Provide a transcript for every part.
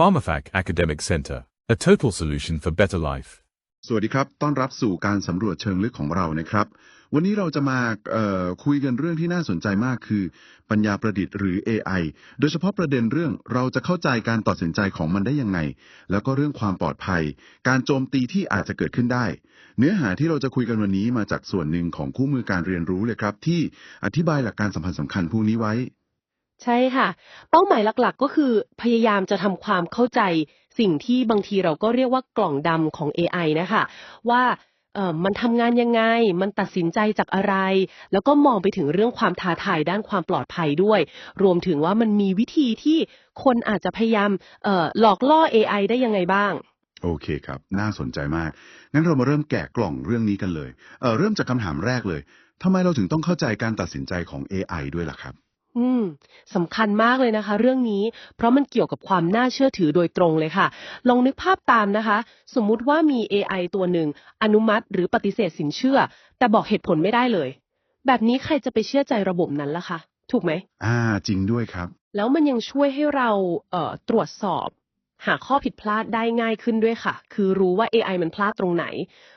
PharmaFac Academic Center, a total solution for better life. สวัสดีครับ ต้อนรับสู่การสำรวจเชิงลึกของเรานะครับ วันนี้เราจะมาคุยกันเรื่องที่น่าสนใจมากคือ ปัญญาประดิษฐ์หรือ AI โดยเฉพาะประเด็นเรื่องเราจะเข้าใจการตัดสินใจของมันได้ยังไง แล้วก็เรื่องความปลอดภัย การโจมตีที่อาจจะเกิดขึ้นได้ เนื้อหาที่เราจะคุยกันวันนี้มาจากส่วนหนึ่งของคู่มือการเรียนรู้เลยครับ ที่อธิบายหลักการสำคัญสำคัญพวกนี้ไว้ ใช่ค่ะ เป้าหมายหลักๆ ก็คือพยายามจะทำความเข้าใจสิ่งที่บางทีเราก็เรียกว่ากล่องดำของ AI นะคะ ว่าเออมันทำงานยังไง มันตัดสินใจจากอะไร แล้วก็มองไปถึงเรื่องความท้าทายด้านความปลอดภัยด้วย รวมถึงว่ามันมีวิธีที่คนอาจจะพยายามเอ่อหลอกล่อ AI ได้ยังไงบ้าง โอเคครับ น่าสนใจมาก งั้นเรามาเริ่มแกะกล่องเรื่องนี้กันเลยเออเริ่มจากคำถามแรกเลยทำไมเราถึงต้องเข้าใจการตัดสินใจของ AI ด้วยล่ะครับ อืม สำคัญมากเลยนะคะ เรื่องนี้ เพราะมันเกี่ยวกับความน่าเชื่อถือโดยตรงเลยค่ะ ลองนึกภาพตามนะคะ สมมุติว่ามี AI ตัวหนึ่ง อนุมัติหรือปฏิเสธสินเชื่อ แต่บอกเหตุผลไม่ได้เลย แบบนี้ใครจะไปเชื่อใจระบบนั้นล่ะคะ ถูกไหม อ่าจริงด้วยครับ แล้วมันยังช่วยให้เราเอ่อตรวจสอบ หาข้อผิดพลาดได้ง่ายขึ้นด้วยค่ะ คือรู้ว่า AI มันพลาดตรงไหน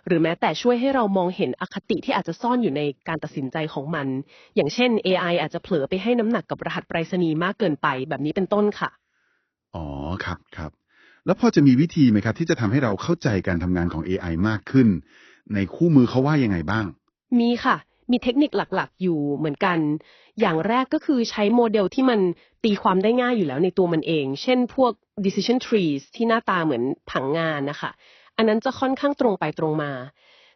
หรือแม้แต่ช่วยให้เรามองเห็นอคติที่อาจจะซ่อนอยู่ในการตัดสินใจของมัน อย่างเช่น AI อาจจะเผลอไปให้น้ำหนักกับรหัสไปรษณีย์มากเกินไปแบบนี้เป็นต้นค่ะ อ๋อครับครับ แล้วพอจะมีวิธีไหมครับ ที่จะทำให้เราเข้าใจการทำงานของ AI มากขึ้น ในคู่มือเขาว่ายังไงบ้าง มีค่ะมีเทคนิคหลักๆ อยู่เหมือนกัน อย่างแรกก็คือใช้โมเดลที่มันตีความได้ง่ายอยู่แล้วในตัวมันเอง เช่น พวก decision trees ที่หน้าตาเหมือนผังงานนะคะ อันนั้นจะค่อนข้างตรงไปตรงมา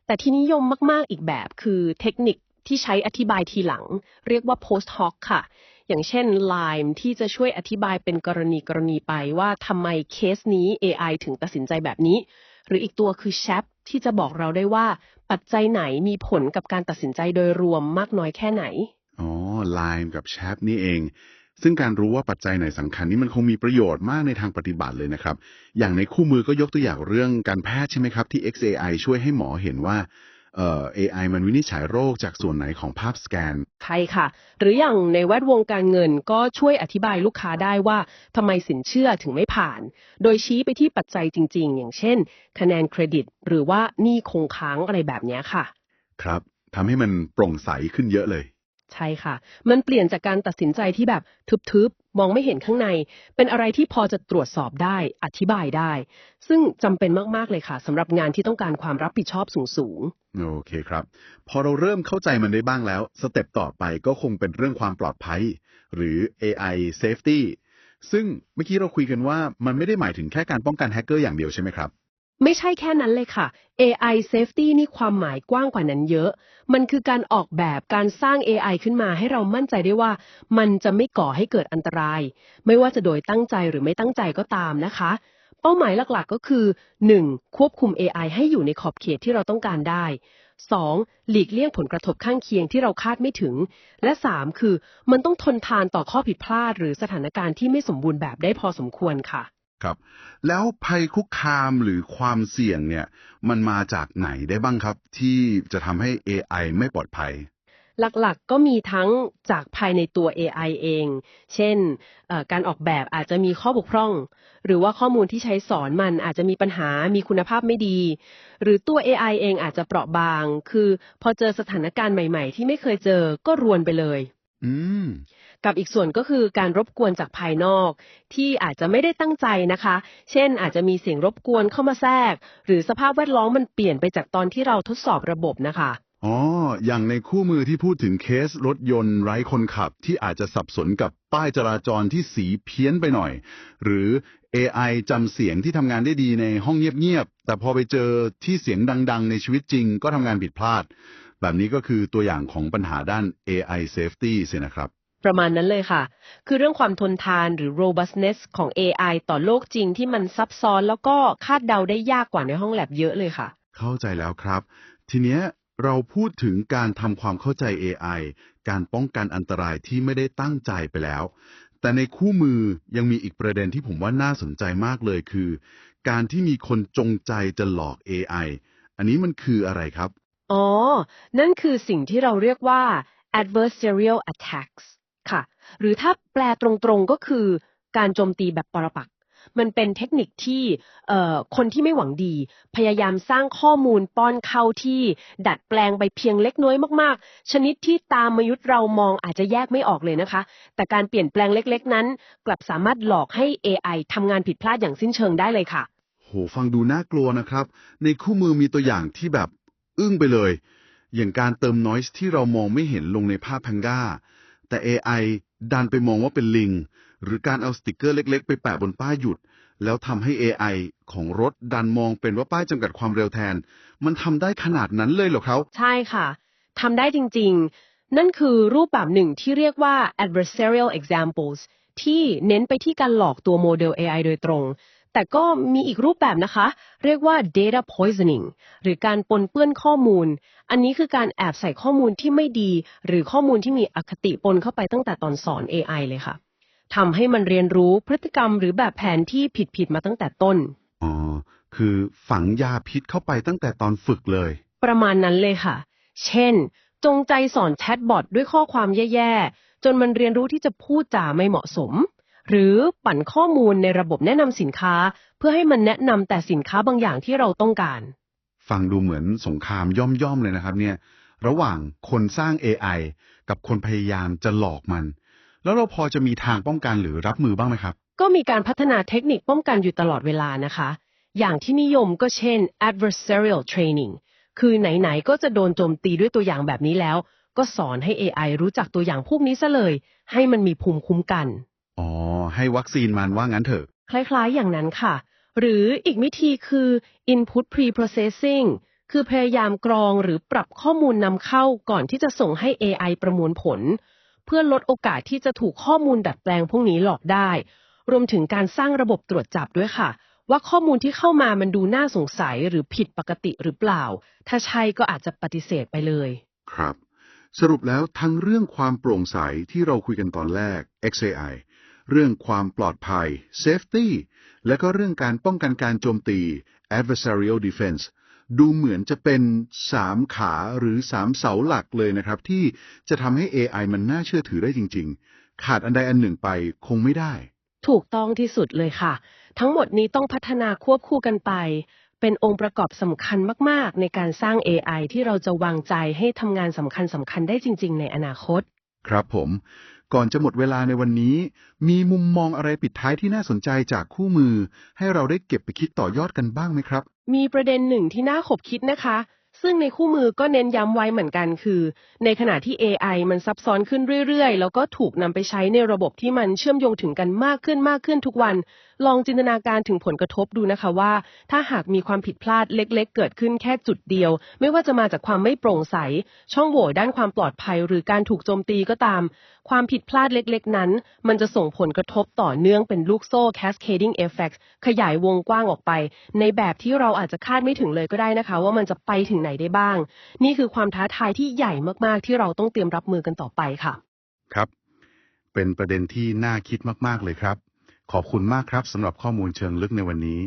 แต่ที่นิยมมาก ๆ อีกแบบคือเทคนิคที่ใช้อธิบายทีหลัง เรียกว่า post hoc ค่ะ อย่างเช่น Lime ที่จะช่วยอธิบายเป็นกรณีกรณีไปว่าทำไมเคสนี้ AI ถึงตัดสินใจแบบนี้ หรืออีกตัวคือ Chap ที่จะบอกเราได้ว่าปัจจัยไหนมีผลกับการตัดสินใจโดยรวมมากน้อยแค่ไหน อ๋อ Lime กับ Chat นี่เอง ซึ่งการรู้ว่าปัจจัยไหนสำคัญนี่มันคงมีประโยชน์มากในทางปฏิบัติเลยนะครับ อย่างในคู่มือก็ยกตัวอย่างเรื่องการแพทย์ใช่ไหมครับ ที่ XAI ช่วยให้หมอเห็นว่าเอ่อ AI มันวินิจฉัยโรคจากส่วนไหนของภาพสแกน ใช่ค่ะ หรืออย่างในแวดวงการเงินก็ช่วยอธิบายลูกค้าได้ว่าทำไมสินเชื่อถึงไม่ผ่าน โดยชี้ไปที่ปัจจัยจริง ๆ อย่างเช่น คะแนนเครดิต หรือว่าหนี้คงค้างอะไรแบบเนี้ยค่ะ ครับทำให้มันโปร่งใสขึ้นเยอะเลย ใช่ค่ะ มันเปลี่ยนจากการตัดสินใจที่แบบทึบๆ มองไม่เห็นข้างใน เป็นอะไรที่พอจะตรวจสอบได้ อธิบายได้ ซึ่งจำเป็นมากๆเลยค่ะสำหรับงานที่ต้องการความรับผิดชอบสูงๆ โอเคครับ พอเราเริ่มเข้าใจมันได้บ้างแล้ว สเต็ปต่อไปก็คงเป็นเรื่องความปลอดภัย หรือ AI safety ซึ่งเมื่อกี้เราคุยกันว่ามันไม่ได้หมายถึงแค่การป้องกันแฮกเกอร์อย่างเดียวใช่ไหมครับ ไม่ใช่แค่นั้นเลยค่ะ AI safety นี่ความหมายกว้างกว่านั้นเยอะ มันคือการออกแบบการสร้าง AI ขึ้นมาให้เรามั่นใจได้ว่า มันจะไม่ก่อให้เกิดอันตราย ไม่ว่าจะโดยตั้งใจหรือไม่ตั้งใจก็ตามนะคะ เป้าหมายหลักๆก็คือ 1. ควบคุม AI ให้อยู่ในขอบเขตที่เราต้องการได้ 2. หลีกเลี่ยงผลกระทบข้างเคียงที่เราคาดไม่ถึง และ 3. คือ มันต้องทนทานต่อข้อผิดพลาด หรือสถานการณ์ที่ไม่สมบูรณ์แบบได้พอสมควรค่ะ ครับ แล้วภัยคุกคามหรือความเสี่ยงเนี่ย มันมาจากไหนได้บ้างครับ ที่จะทำให้ AI ไม่ปลอดภัย หลักๆก็มีทั้งจากภายในตัว AI เอง เช่นเอ่อการออกแบบอาจจะมีข้อบกพร่อง หรือว่าข้อมูลที่ใช้สอนมันอาจจะมีปัญหา มีคุณภาพไม่ดี หรือตัว AI เองอาจจะเปราะบาง คือพอเจอสถานการณ์ใหม่ ๆ ที่ไม่เคยเจอก็รวนไปเลย อืม กับอีกส่วนก็คือการรบกวนจากภายนอก ที่อาจจะไม่ได้ตั้งใจนะคะ เช่น อาจจะมีเสียงรบกวนเข้ามาแทรก หรือสภาพแวดล้อมมันเปลี่ยนไปจากตอนที่เราทดสอบระบบนะคะอ๋อ อย่างในคู่มือที่พูดถึงเคสรถยนต์ไร้คนขับที่อาจจะสับสนกับป้ายจราจรที่สีเพี้ยนไปหน่อย หรือ AI จำเสียงที่ทำงานได้ดีในห้องเงียบๆ แต่พอไปเจอที่เสียงดังๆ ในชีวิตจริงก็ทำงานผิดพลาด แบบนี้ก็คือตัวอย่างของปัญหาด้าน AI safety เสียนะครับ ประมาณนั้นเลยค่ะ คือเรื่องความทนทานหรือ robustness ของ AI ต่อโลกจริงที่มันซับซ้อนแล้วก็คาดเดาได้ยากกว่าในห้องแลบเยอะเลยค่ะ เข้าใจแล้วครับ ทีเนี้ยเราพูดถึงการทำความเข้าใจ AI การป้องกันอันตรายที่ไม่ได้ตั้งใจไปแล้ว แต่ในคู่มือยังมีอีกประเด็นที่ผมว่าน่าสนใจมากเลยคือ การที่มีคนจงใจจะหลอก AI อันนี้มันคืออะไรครับ อ๋อ นั่นคือสิ่งที่เราเรียกว่า adversarial attacks ค่ะ หรือถ้าแปลตรงๆก็คือการโจมตีแบบปรปักมันเป็นเทคนิคที่คนที่ไม่หวังดี พยายามสร้างข้อมูลป้อนเข้าที่ดัดแปลงไปเพียงเล็กน้อยมากๆ ชนิดที่ตามมยุทธ์เรามองอาจจะแยกไม่ออกเลยนะคะ แต่การเปลี่ยนแปลงเล็กๆ นั้น กลับสามารถหลอกให้ AI ทำงานผิดพลาดอย่างสิ้นเชิงได้เลยค่ะ โหฟังดูน่ากลัวนะครับ ในคู่มือมีตัวอย่างที่แบบ อึ้งไปเลย อย่างการเติม noise ที่เรามองไม่เห็นลงในภาพแพงก้า แต่ AI ดันไปมองว่าเป็นลิง หรือการเอาสติกเกอร์เล็ก ๆ ไปแปะบนป้ายหยุด แล้วทำให้ AI ของรถดันมองเป็นว่าป้ายจำกัดความเร็วแทน มันทำได้ขนาดนั้นเลยเหรอครับ ใช่ค่ะทำได้จริง ๆ นั่นคือรูปแบบหนึ่งที่เรียกว่า adversarial examples ที่เน้นไปที่การหลอกตัวโมเดล AI โดยตรง แต่ก็มีอีกรูปแบบนะคะ เรียกว่า data poisoning หรือการปนเปื้อนข้อมูล อันนี้คือการแอบใส่ข้อมูลที่ไม่ดี หรือข้อมูลที่มีอคติปนเข้าไปตั้งแต่ตอนสอน AI เลยค่ะทำให้มันเรียนรู้พฤติกรรมหรือแบบแผนที่ผิดๆมาตั้งแต่ต้น อ๋อ คือฝังยาพิษเข้าไปตั้งแต่ตอนฝึกเลย ประมาณนั้นเลยค่ะ เช่น จงใจสอนแชทบอทด้วยข้อความแย่ๆ จนมันเรียนรู้ที่จะพูดจาไม่เหมาะสม หรือปั่นข้อมูลในระบบแนะนำสินค้า เพื่อให้มันแนะนำแต่สินค้าบางอย่างที่เราต้องการ ฟังดูเหมือนสงครามย่อมๆเลยนะครับเนี่ยระหว่างคนสร้าง AI กับคนพยายามจะหลอกมัน แล้วเราพอจะมีทางป้องกันหรือรับมือบ้างไหมครับ ก็มีการพัฒนาเทคนิคป้องกันอยู่ตลอดเวลานะคะ อย่างที่นิยมก็เช่น adversarial training คือไหนๆก็จะโดนโจมตีด้วยตัวอย่างแบบนี้แล้ว ก็สอนให้ AI รู้จักตัวอย่างพวกนี้ซะเลย ให้มันมีภูมิคุ้มกันอ๋อ ให้วัคซีนมันว่างั้นเถอะ คล้ายๆอย่างนั้นค่ะ หรืออีกวิธีคือ input pre-processing คือพยายามกรองหรือปรับข้อมูลนำเข้าก่อนที่จะส่งให้ AI ประมวลผล เพื่อลดโอกาสที่จะถูกข้อมูลดัดแปลงพวกนี้หลอกได้ รวมถึงการสร้างระบบตรวจจับด้วยค่ะ ว่าข้อมูลที่เข้ามามันดูน่าสงสัยหรือผิดปกติหรือเปล่า ถ้าใช่ก็อาจจะปฏิเสธไปเลย ครับ สรุปแล้วทั้งเรื่องความโปร่งใสที่เราคุยกันตอนแรก XAI เรื่องความปลอดภัย Safety และก็เรื่องการป้องกันการโจมตี Adversarial Defense ดูเหมือนจะเป็นสามขาหรือสามเสาหลักเลยนะครับ ที่จะทำให้ AI มันน่าเชื่อถือได้จริง ๆ ขาดอันใดอันหนึ่งไปคงไม่ได้ ถูกต้องที่สุดเลยค่ะ ทั้งหมดนี้ต้องพัฒนาควบคู่กันไป เป็นองค์ประกอบสำคัญมาก ๆ ในการสร้าง AI ที่เราจะวางใจให้ทำงานสำคัญสำคัญได้จริง ๆ ในอนาคต ครับผม ก่อนจะหมดเวลาในวันนี้ มีมุมมองอะไรปิดท้ายที่น่าสนใจจากคู่มือ ให้เราได้เก็บไปคิดต่อยอดกันบ้างไหมครับ มีประเด็นหนึ่งที่น่าขบคิดนะคะ ซึ่งในคู่มือก็เน้นย้ำไว้เหมือนกันคือ ในขณะที่ AI มันซับซ้อนขึ้นเรื่อยๆ แล้วก็ถูกนำไปใช้ในระบบที่มันเชื่อมโยงถึงกันมากขึ้นมากขึ้นทุกวัน ลองจินตนาการถึงผลกระทบดูนะคะว่า ถ้าหากมีความผิดพลาดเล็ก ๆ เกิดขึ้นแค่จุดเดียว ไม่ว่าจะมาจากความไม่โปร่งใส ช่องโหว่ด้านความปลอดภัย หรือการถูกโจมตีก็ตาม ความผิดพลาดเล็ก ๆ นั้น มันจะส่งผลกระทบต่อเนื่องเป็นลูกโซ่ cascading effect ขยายวงกว้างออกไป ในแบบที่เราอาจจะคาดไม่ถึงเลยก็ได้นะคะ ว่ามันจะไปถึงไหนได้บ้าง นี่คือความท้าทายที่ใหญ่มากๆ ที่เราต้องเตรียมรับมือกันต่อไปค่ะ ครับ เป็นประเด็นที่น่าคิดมาก ๆ เลยครับ ขอบคุณมากครับสำหรับข้อมูลเชิงลึกในวันนี้